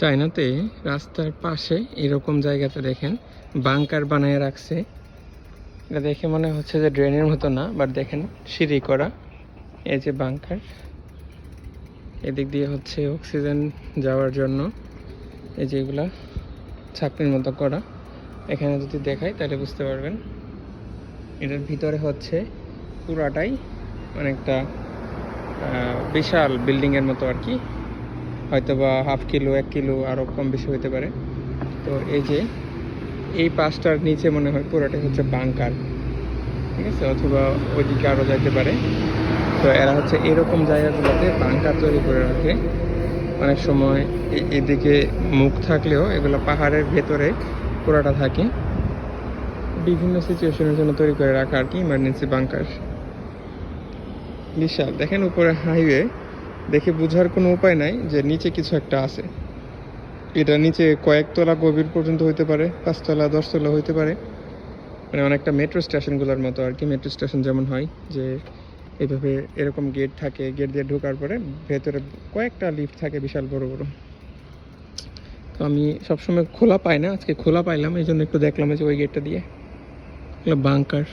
চায়নাতে রাস্তার পাশে এরকম জায়গাতে দেখেন, বাংকার বানায় রাখছে। এটা দেখে মনে হচ্ছে যে ড্রেনের মতো না, বাট দেখেন সিঁড়ি করা, এই যে বাংকার। এদিক দিয়ে হচ্ছে অক্সিজেন যাওয়ার জন্য এই যে এগুলা ছাকনির মতো করা। এখানে যদি দেখাই তাহলে বুঝতে পারবেন। এটার ভিতরে হচ্ছে পুরাটাই অনেকটা বিশাল বিল্ডিংয়ের মতো আর কি। হয়তো বা হাফ কিলো, এক কিলো আরও কম বেশি হতে পারে। তো এই যে, এই পাঁচটার নিচে মনে হয় পুরোটাই হচ্ছে বাংকার। ঠিক আছে? অথবা ওইদিকে আরও যাইতে পারে। তো এরা হচ্ছে এরকম জায়গাগুলোতে বাংকার তৈরি করে রাখে। অনেক সময় এদিকে মুখ থাকলেও এগুলো পাহাড়ের ভেতরে পুরোটা থাকে। বিভিন্ন সিচুয়েশনের জন্য তৈরি করে রাখা আর কি ইমার্জেন্সি বাংকার বিশাল। দেখেন উপরে হাইওয়ে দেখে বোঝার কোনো উপায় নাই যে নিচে কিছু একটা আছে। এটা নিচে কয়েকতলা গভীর পর্যন্ত হইতে পারে, পাঁচতলা, দশতলা হইতে পারে। মানে অনেকটা মেট্রো স্টেশনগুলোর মতো আর কি মেট্রো স্টেশন যেমন হয়, যে এইভাবে এরকম গেট থাকে গেট দিয়ে ঢোকার পরে ভেতরে কয়েকটা লিফট থাকে বিশাল বড় বড়। তো আমি সবসময় খোলা পাই না, আজকে খোলা পাইলাম এই জন্য একটু দেখলাম যে ওই গেটটা দিয়ে। বাংকার